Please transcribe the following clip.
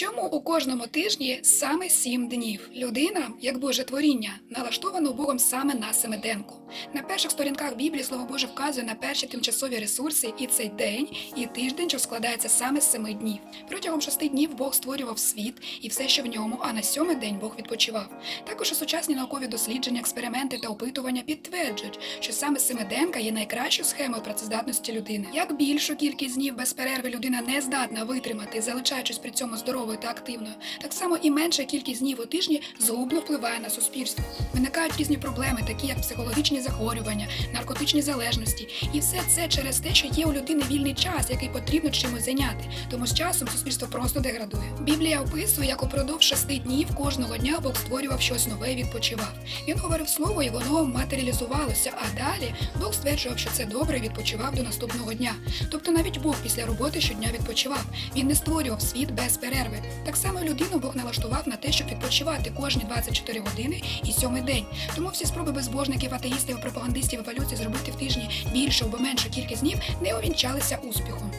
Чому у кожному тижні саме сім днів? Людина, як Боже творіння, налаштована Богом саме на семиденку. На перших сторінках Біблії Слово Боже вказує на перші тимчасові ресурси і цей день, і тиждень, що складається саме з семи днів. Протягом шести днів Бог створював світ і все, що в ньому, а на сьомий день Бог відпочивав. Також і сучасні наукові дослідження, експерименти та опитування підтверджують, що саме семиденка є найкращою схемою працездатності людини. Як більшу кількість днів без перерви людина не здатна витримати, залишаючись при цьому здоровою та активною, так само і менша кількість днів у тижні згубно впливає на суспільство. Виникають різні проблеми, такі як психологічні захворювання, наркотичні залежності, і все це через те, що є у людини вільний час, який потрібно чимось зайняти. Тому з часом суспільство просто деградує. Біблія описує, як упродовж шести днів кожного дня Бог створював щось нове і відпочивав. Він говорив слово, і воно матеріалізувалося. А далі Бог стверджував, що це добре відпочивав до наступного дня. Тобто навіть Бог після роботи щодня відпочивав. Він не створював світ без перерви. Так само людину Бог налаштував на те, щоб відпочивати кожні 24 години і сьомий день. Тому всі спроби безбожників, атеїстів, пропагандистів еволюції зробити в тижні більшу або меншу кількість днів не увінчалися успіхом.